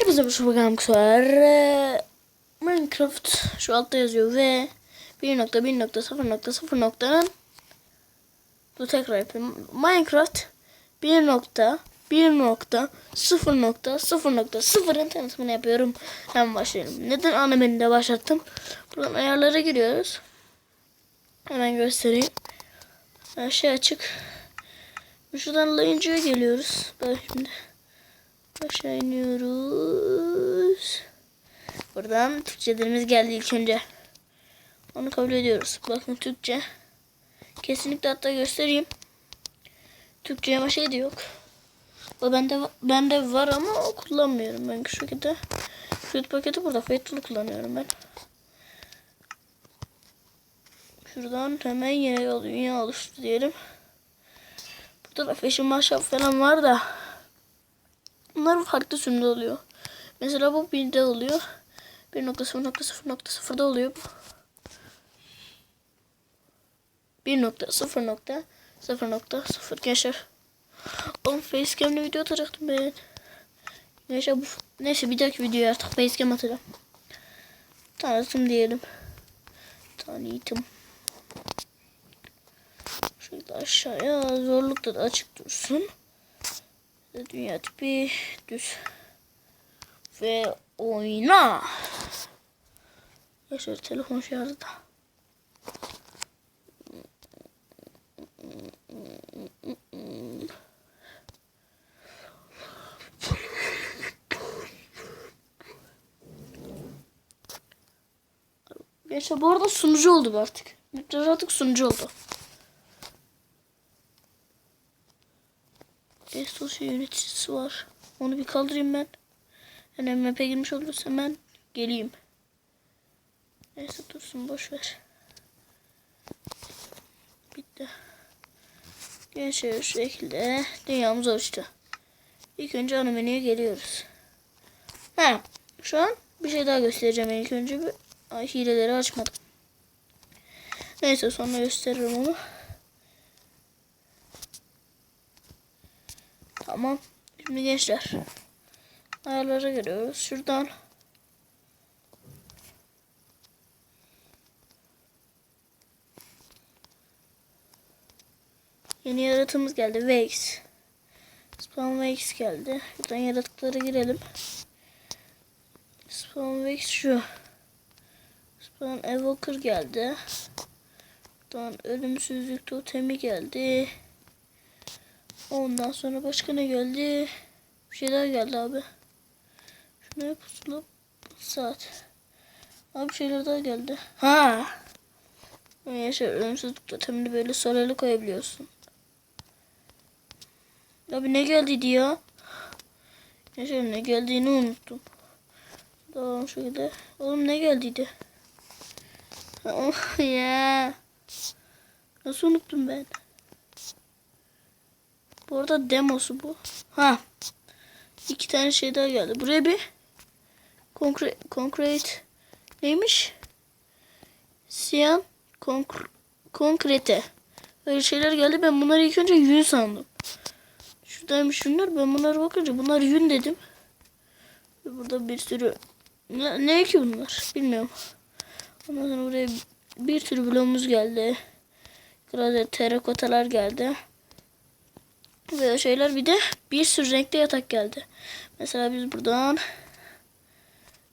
Hepinize hoş arkadaşlar. Ee, Minecraft şu altta yazıyor ve 1.1.0.0 noktanın Dur tekrar yapayım. Minecraft 1.1.0.0.0'ın tanıtımını yapıyorum. Hemen başlayalım. Neden ana menüde başlattım? Buradan ayarlara giriyoruz. Hemen göstereyim. Her şey açık. Şuradan layıncıya geliyoruz. Bak şimdi. Aşağı iniyoruz. Buradan Türkçelerimiz geldi ilk önce. Onu kabul ediyoruz. Bakın Türkçe. Kesinlikle hatta göstereyim. Türkçe ama şey de yok. O bende bende var ama kullanmıyorum ben şu şekilde. Fruit paketi burada. Faithful'u kullanıyorum ben. Şuradan hemen yeni yol dünya oluştu diyelim. Burada da fashion mashup falan var da. Bunlar farklı sürümde oluyor. Mesela bu 1'de oluyor. 1.0.0.0'da oluyor bu. 1.0.0.0 gençler. Oğlum facecam'le video atacaktım ben. Gençler bu neyse bir dahaki videoya artık facecam atacağım. Tanıtım diyelim. Tanıtım. Şöyle aşağıya zorlukta da açık dursun. Dünya tipi düz. Ve oyna. Yaşar telefon şarjda. Yaşar bu arada sunucu oldu artık. Miktar artık sunucu oldu. Estos yöneticisi var. Onu bir kaldırayım ben. Yani MMP'e girmiş olursa hemen geleyim. Neyse dursun boş ver. Bitti. Gençler şu şekilde dünyamız oluştu. İlk önce ana menüye geliyoruz. Ha, şu an bir şey daha göstereceğim ilk önce. Bir, ay, hileleri açmadım. Neyse sonra gösteririm onu. Tamam. Şimdi gençler. Ayarlara giriyoruz. Şuradan. Yeni yaratığımız geldi. Vex. Spawn Vex geldi. Buradan yaratıklara girelim. Spawn Vex şu. Spawn Evoker geldi. Buradan ölümsüzlük totemi geldi. Ondan sonra başka ne geldi? Bir şey daha geldi abi. Şuna pusula saat. Abi bir şeyler daha geldi. Ha. Yaşar ölümsüzlük totemini böyle soralı koyabiliyorsun. Abi ne geldi ya? Yaşar ne geldiğini unuttum. Tamam şöyle. Oğlum ne geldiydi? Oh ya. Nasıl unuttum ben? Bu arada demosu bu. Ha. İki tane şey daha geldi. Buraya bir concrete, concrete neymiş? Siyan konkr, konkrete. Öyle şeyler geldi. Ben bunları ilk önce yün sandım. Şuradaymış şunlar. Ben bunlara bakınca bunlar yün dedim. Ve burada bir sürü ne, ne ki bunlar? Bilmiyorum. Ondan sonra buraya bir sürü bloğumuz geldi. Burada terakotalar geldi. O şeyler bir de bir sürü renkli yatak geldi. Mesela biz buradan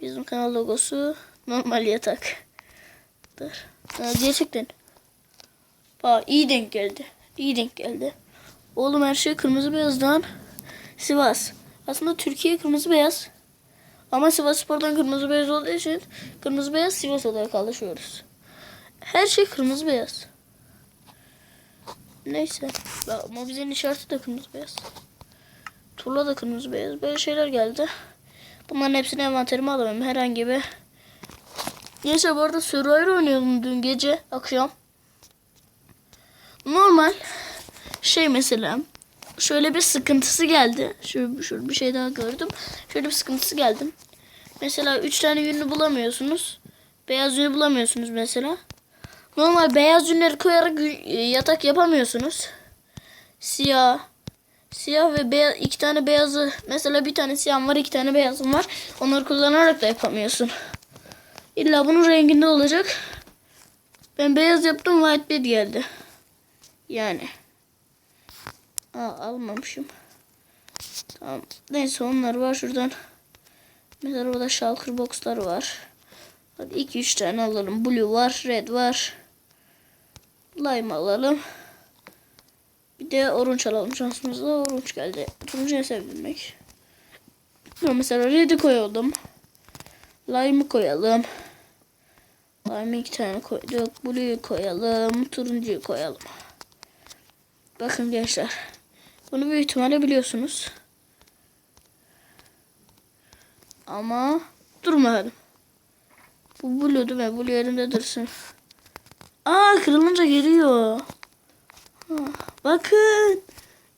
bizim kanal logosu normal yatak. Dur. Ha, gerçekten. Aa, iyi denk geldi. İyi denk geldi. Oğlum her şey kırmızı beyazdan. Sivas. Aslında Türkiye kırmızı beyaz. Ama Sivas Spor'dan kırmızı beyaz olduğu için kırmızı beyaz Sivas olarak alışıyoruz. Her şey kırmızı beyaz. Neyse. Bak, mobizenin işareti de kırmızı beyaz. Turla da kırmızı beyaz. Böyle şeyler geldi. Bunların hepsini envanterime alamam. Herhangi bir. Neyse bu arada Survivor oynuyordum dün gece akşam. Normal. Şey mesela. Şöyle bir sıkıntısı geldi. Şöyle, şöyle bir şey daha gördüm. Şöyle bir sıkıntısı geldi. Mesela 3 tane yünü bulamıyorsunuz. Beyaz yünü bulamıyorsunuz mesela. Normal beyaz yünleri koyarak y- yatak yapamıyorsunuz. Siyah, Siyah ve beyaz iki tane beyazı mesela bir tane siyah var iki tane beyazım var. Onları kullanarak da yapamıyorsun. İlla bunun renginde olacak. Ben beyaz yaptım white bed geldi. Yani. Aa, almamışım. Tamam. Neyse onlar var şuradan. Mesela orada shulker boxlar var. Hadi 2-3 tane alalım. Blue var, red var. Lime alalım. Bir de orange alalım şansımızda. Orange geldi. Turuncuya sevinmek. Ya mesela red'i koyalım. Lime'ı koyalım. Lime'ı iki tane koyduk. Blue'yu koyalım. Turuncuyu koyalım. Bakın gençler. Bunu büyük ihtimalle biliyorsunuz. Ama durmadım. Bu blue değil mi? Blue yerinde dursun. Aa kırılınca geliyor. Bakın.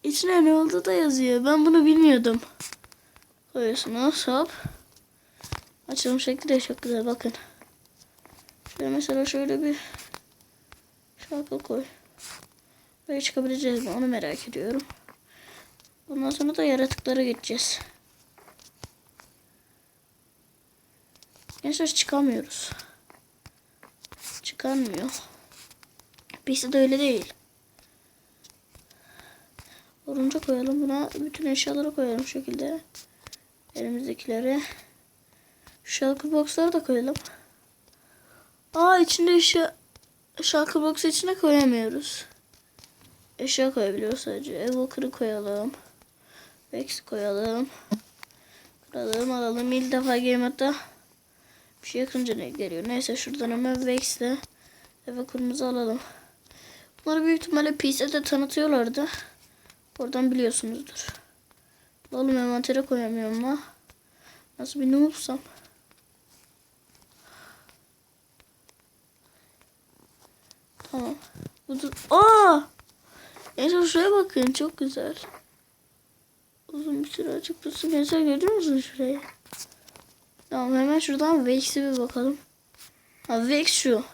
İçine ne oldu da yazıyor. Ben bunu bilmiyordum. Koyuyorsunuz hop. Açılım şekli de çok güzel bakın. Şöyle mesela şöyle bir şarkı koy. Böyle çıkabileceğiz mi onu merak ediyorum. Bundan sonra da yaratıklara geçeceğiz. Gençler çıkamıyoruz. Çıkarmıyor. Birisi de öyle değil. Orunca koyalım buna. Bütün eşyaları koyalım şu şekilde. Elimizdekileri. Shulker box'ları da koyalım. Aa içinde eşya Shulker box'u içine koyamıyoruz. Eşya koyabiliyoruz sadece. Evoker'ı koyalım. Vex koyalım. Kıralım alalım. İlk defa game hatta bir şey yakınca ne geliyor. Neyse şuradan hemen Vex'le Evoker'ımızı alalım. Bunları büyük ihtimalle PC'de tanıtıyorlardı. Oradan biliyorsunuzdur. Oğlum envantere koyamıyorum la. Nasıl bir noobsam. Tamam. Bu dur. Aa! Gençler şuraya bakın çok güzel. Uzun bir süre açık tutsun. Gençler görüyor musun şurayı? Tamam hemen şuradan Vex'e bir bakalım. Ha Vex şu.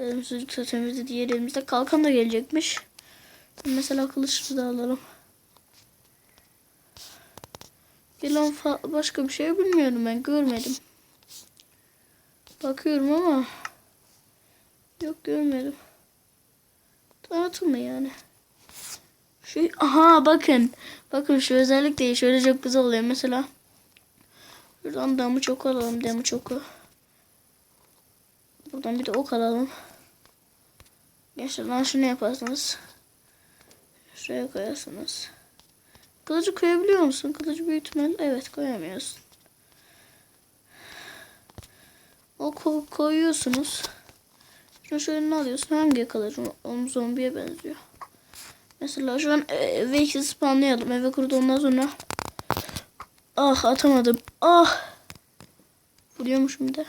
Sucuk totemimizde diğer elimizde kalkan da gelecekmiş. Mesela kılıçlı da alalım. Yılan başka bir şey bilmiyorum ben görmedim. Bakıyorum ama yok görmedim. Tanıtım yani? Şu aha bakın. Bakın şu özellik değil. Şöyle çok güzel oluyor mesela. Buradan damı çok alalım. Damı çoku. Buradan bir de ok alalım. Gençler şunu yaparsınız. Şuraya koyarsınız. Kılıcı koyabiliyor musun? Kılıcı ihtimalle evet koyamıyorsun. O ko koyuyorsunuz. Şunu şöyle ne alıyorsun? Hangi kılıcı? Onun zombiye benziyor. Mesela şu an e, Vex'i spawnlayalım. Eve kurdu ondan sonra. Ah atamadım. Ah. Vuruyormuşum da.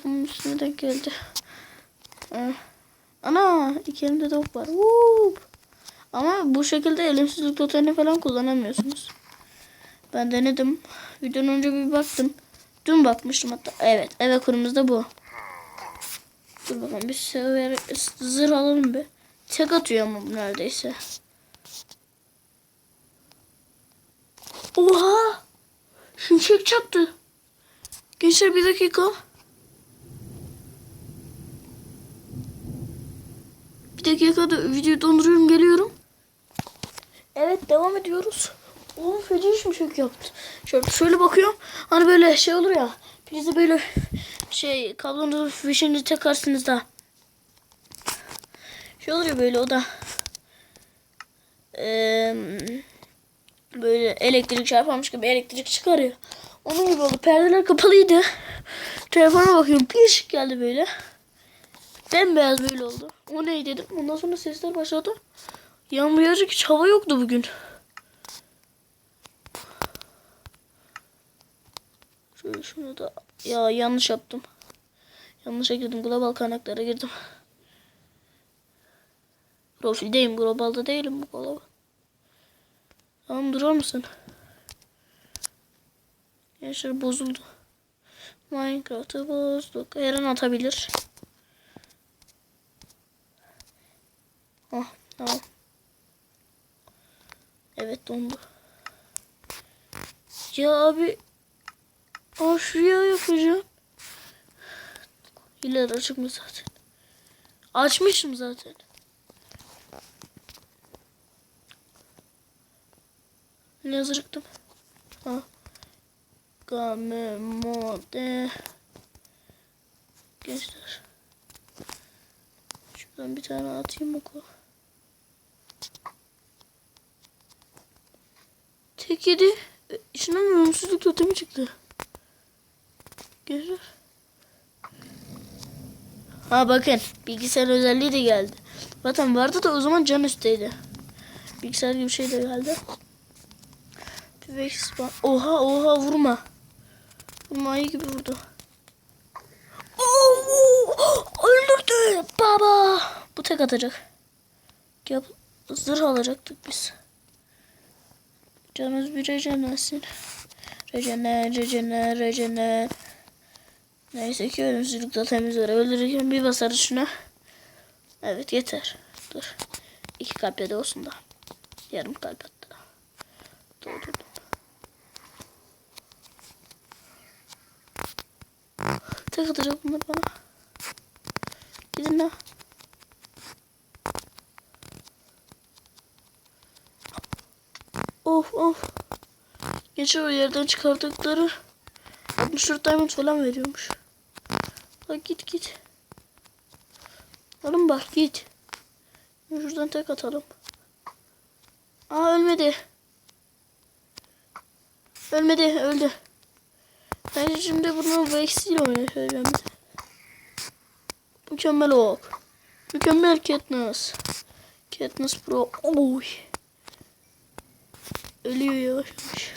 Lafımın üstüne de geldi. Ee, ana iki elimde de var. Vup. Ama bu şekilde elimsizlik totemini falan kullanamıyorsunuz. Ben denedim. Videonun önce bir baktım. Dün bakmıştım hatta. Evet eve kurumuzda bu. Dur bakalım bir sever zırh alalım bir. Tek atıyor ama neredeyse. Oha! Şimşek çaktı. Gençler bir dakika. Bir dakika da videoyu donduruyorum geliyorum. Evet devam ediyoruz. Oğlum feci şimşek yaptı. Şöyle, şöyle bakıyorum. Hani böyle şey olur ya. Prize böyle şey kablonuzu fişini takarsınız da. Şey olur ya böyle o da. Ee, böyle elektrik çarparmış gibi elektrik çıkarıyor. Onun gibi oldu. Perdeler kapalıydı. Telefona bakıyorum. Bir ışık geldi böyle. Bembeyaz böyle oldu. O ne dedim. Ondan sonra sesler başladı. Yağmur yağacak hiç hava yoktu bugün. Şöyle şunu da ya yanlış yaptım. Yanlışa girdim. Global kaynaklara girdim. Profildeyim. Globalda değilim bu global. Tamam durur musun? Gençler bozuldu. Minecraft'ı bozduk. Her an atabilir. Oh tamam. Evet dondu. Ya abi. Aa şuraya yapacağım. İleri açık mı zaten? Açmışım zaten. Ne yazacaktım? Ha. Game mode. Gençler. Şuradan bir tane atayım oku. Tek yedi. E, İçinden ölümsüzlük totemi çıktı. Gençler. Ha bakın bilgisayar özelliği de geldi. Zaten vardı da o zaman can üstteydi. Bilgisayar gibi şey de geldi. Tüfek. Oha oha vurma. Vurma ayı gibi vurdu. Oo, öldürdü baba. Bu tek atacak. Yap, zırh alacaktık biz. Canımız bir rejenlensin. Rejener, rejener, rejener. Neyse ki ölümsüzlük totemiz var. Öldürürken bir basarız şuna. Evet yeter. Dur. İki kalple de olsun da. Yarım kalp hatta. Doldurdum. Atacak bunlar bana. Gidin lan. Of of. Geçen o yerden çıkardıkları 64 diamond falan veriyormuş. Bak git git. Oğlum bak git. Şuradan tek atalım. Aa ölmedi. Ölmedi öldü. Ben şimdi bunu bu eksiyle oynayacağım. Mükemmel ok. Mükemmel Katniss. Katniss Pro. Oy. Ölüyor yavaş yavaş.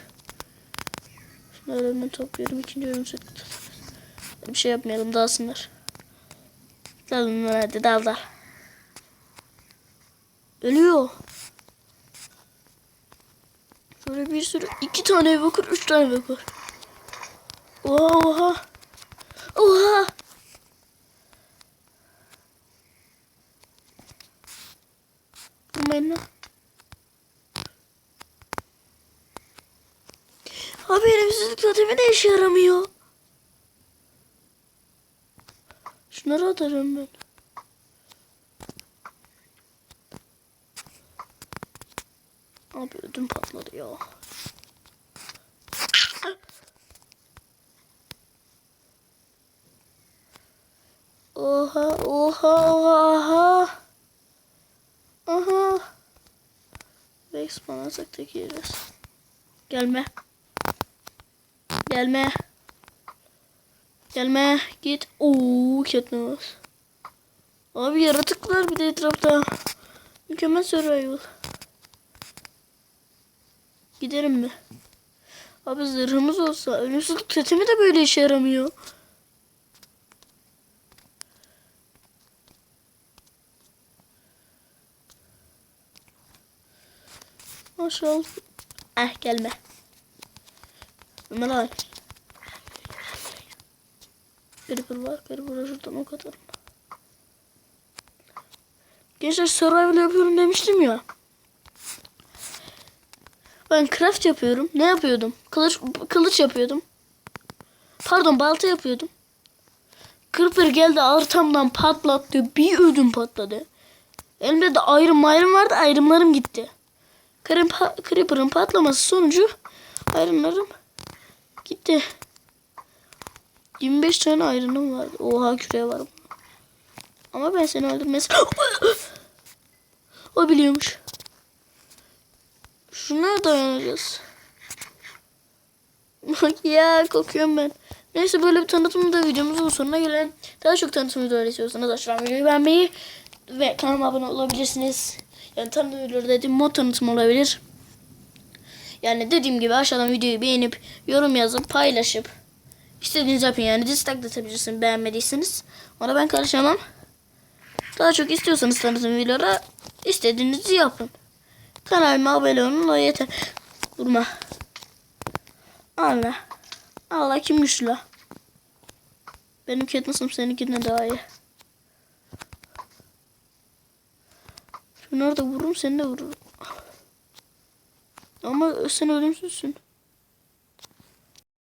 Şunları hemen topluyorum. İkinci örümcek. Bir şey yapmayalım dalsınlar. Dalın lan hadi dal dal. Ölüyor. Şöyle bir sürü iki tane evokur, üç tane evokur. Oha oha. Oha. Vurmayın Abi elimsizlik totemi de işe yaramıyor. Şunları atarım ben. Abi ödüm patladı ya. Oha oha oha. Aha. Vex bana yeriz. Gelme. Gelme. Gelme. Git. Oo, Katniss. Abi yaratıklar bir de etrafta. Mükemmel survival. Giderim mi? Abi zırhımız olsa ölümsüzlük totemi de böyle işe yaramıyor. Maşallah. Eh gelme. Ömer abi. Creeper var. Creeper'a şuradan ok atarım. Gençler survival yapıyorum demiştim ya. Ben craft yapıyorum. Ne yapıyordum? Kılıç kılıç yapıyordum. Pardon balta yapıyordum. Creeper geldi artamdan patlattı. Bir ödüm patladı. Elimde de ayrım ayrım vardı. Ayrımlarım gitti. Creep- Creeper'ın patlaması sonucu ayrımlarım gitti. 25 tane ayrınım vardı. Oha küre var. Ama ben seni öldürmez. o biliyormuş. Şuna dayanacağız. Ya kokuyorum ben. Neyse böyle bir tanıtımda videomuzun sonuna gelen daha çok tanıtım videoları istiyorsanız aşağıdan videoyu beğenmeyi ve kanalıma abone olabilirsiniz. Yani tanıtım videoları dediğim mod tanıtım olabilir. Yani dediğim gibi aşağıdan videoyu beğenip yorum yazıp paylaşıp istediğinizi yapın yani dislike de atabilirsiniz beğenmediyseniz. Ona ben karışamam. Daha çok istiyorsanız tanıtım videoları istediğinizi yapın. Kanalıma abone olun o yeter. Vurma. Allah. Allah kim güçlü. Benim Katniss'ım seninkinden daha iyi. Şunu orada vururum seni de vururum. Ama sen ölümsüzsün.